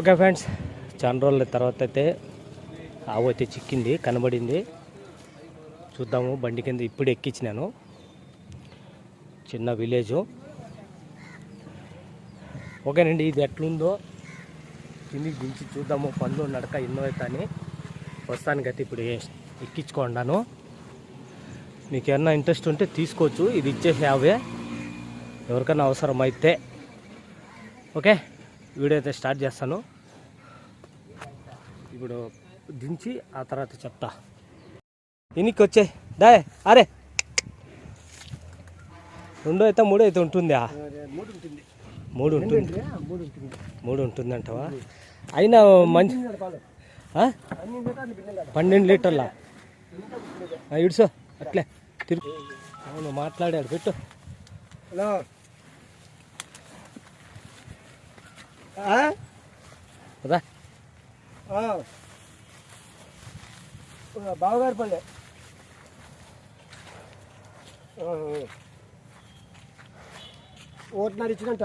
Okay friends చాలా రోజుల తర్వాత అయితే ఆవు అయితే చిక్కింది కనబడింది. చూద్దాము బండి కింద ఇప్పుడు ఎక్కించినాను. చిన్న విలేజు. ఓకేనండి ఇది ఎట్లుందో కిందికి దించి చూద్దాము. పనులు నడక ఎన్నో అవుతాని ప్రస్తుతానికైతే ఇప్పుడు ఏ- ఎక్కించుకున్నాను మీకు ఏమన్నా ఇంట్రెస్ట్ ఉంటే తీసుకోవచ్చు. ఇది ఇచ్చేసి యావే ఎవరికైనా అవసరం అయితే. ఓకే? వీడియో అయితే స్టార్ట్ చేస్తాను. ఇప్పుడు దించి ఆ తర్వాత చెప్తా. ఎన్నికి వచ్చే డాయ్ అరే. రెండో అయితే మూడో అయితే ఉంటుందా? మూడు ఉంటుంది. మూడు ఉంటుంది మూడు ఉంటుంది మూడు అంటవా అయినా మంచి పన్నెండు లీటర్ల. ఇడుసో అట్లే. తిరుగు. అవును మాట్లాడాడు పెట్టు. హలో. కదా బావగారి పల్లె. ఓటున్నర ఇచ్చినంట.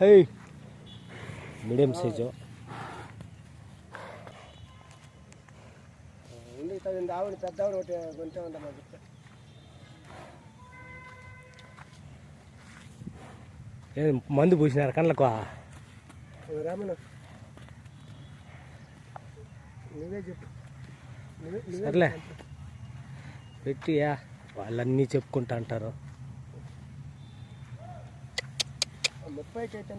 High medium size. ఉంది తగిన ఆవిడ పెద్ద ఆవిడ ఒకటి కొంటే ఉంటా ఏం మందు పూసినారు కళ్ళకు? రామణ నువ్వే చెప్పు. సర్లే. పెట్టియా. వాళ్ళన్నీ చెప్పుకుంటా అంటారు. ముప్పైకి అయితే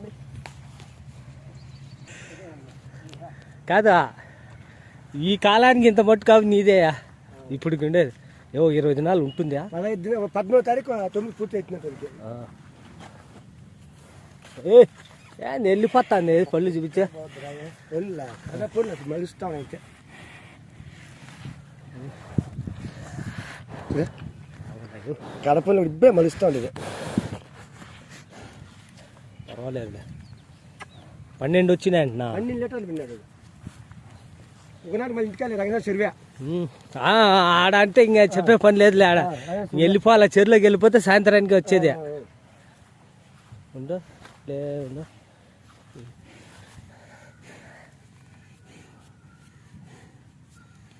కాదా? ఈ కాలానికి ఇంత మట్టు కాదు నీదేయా? ఇప్పుడు ఉండేది ఏవో ఇరవై దినాలు ఉంటుందా? పదహైదు పద్మూడో తారీఖు తొమ్మిది పూర్తి ఆ. ఏ! ఏ, వెళ్ళిపోతాను పళ్ళు చూపించే? వెళ్ళా అదే పూర్ణ మలుస్తాం అయితే. కడపలో ఇబ్బే మలుస్తూ ఉండేది పర్వాలేదులే. పన్నెండు వచ్చినాయి అంటున్నా అన్ని లీటర్లు విన్నాడు. ఒకనాడు మళ్ళీ ఇంటికి రంగనాథ చెరువే. ఆడ అంటే ఇంకా చెప్పే పని లేదులే ఆడ. వెళ్ళిపోవాలా చెరువులోకి వెళ్ళిపోతే సాయంత్రానికి వచ్చేది. ఉండు. లే ఉండు.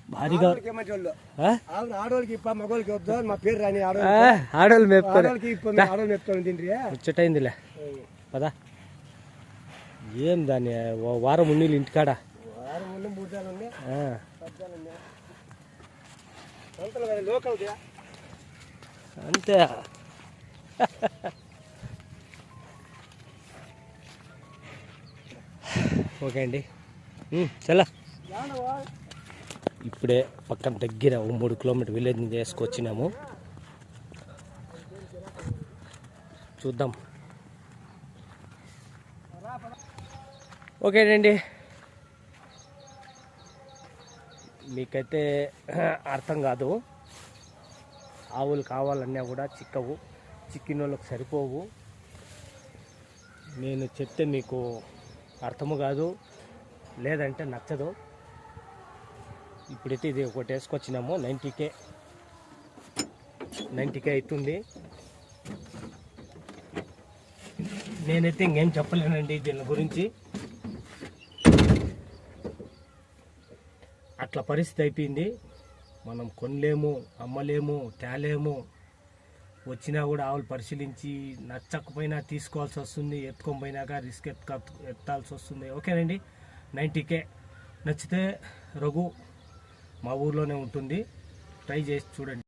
భారీగా ఆడవాళ్ళు ముచ్చటైందిలే. పదా. ఏం దాన్ని వారం ఉన్నీళ్ళు ఇంటికాడ. వారం ఓకే అండి. చల్ల. ఇప్పుడే పక్కన దగ్గర ఓ మూడు కిలోమీటర్ విలేజ్ నుంచి వేసుకొచ్చినాము చూద్దాం. ఓకేనండి మీకైతే అర్థం కాదు. ఆవులు కావాలన్నా కూడా చిక్కవు. చిక్కిన వాళ్ళకి సరిపోవు. నేను చెప్తే మీకు అర్థము కాదు లేదంటే నచ్చదు. ఇప్పుడైతే ఇది ఒకటి వేసుకొచ్చినాము నైంటీకే నైంటీకే అవుతుంది. నేనైతే ఇంకేం చెప్పలేనండి దీని గురించి. అట్లా పరిస్థితి అయిపోయింది. మనం కొనలేము అమ్మలేము తేలేము. వచ్చినా కూడా ఆవులు పరిశీలించి నచ్చకపోయినా తీసుకోవాల్సి వస్తుంది ఎత్తుకొని పోయినాక రిస్క్ ఎత్తుక ఎత్తాల్సి వస్తుంది. ఓకేనండి? నైంటీకే. నచ్చితే రఘు మా ఊర్లోనే ఉంటుంది. ట్రై చేసి చూడండి.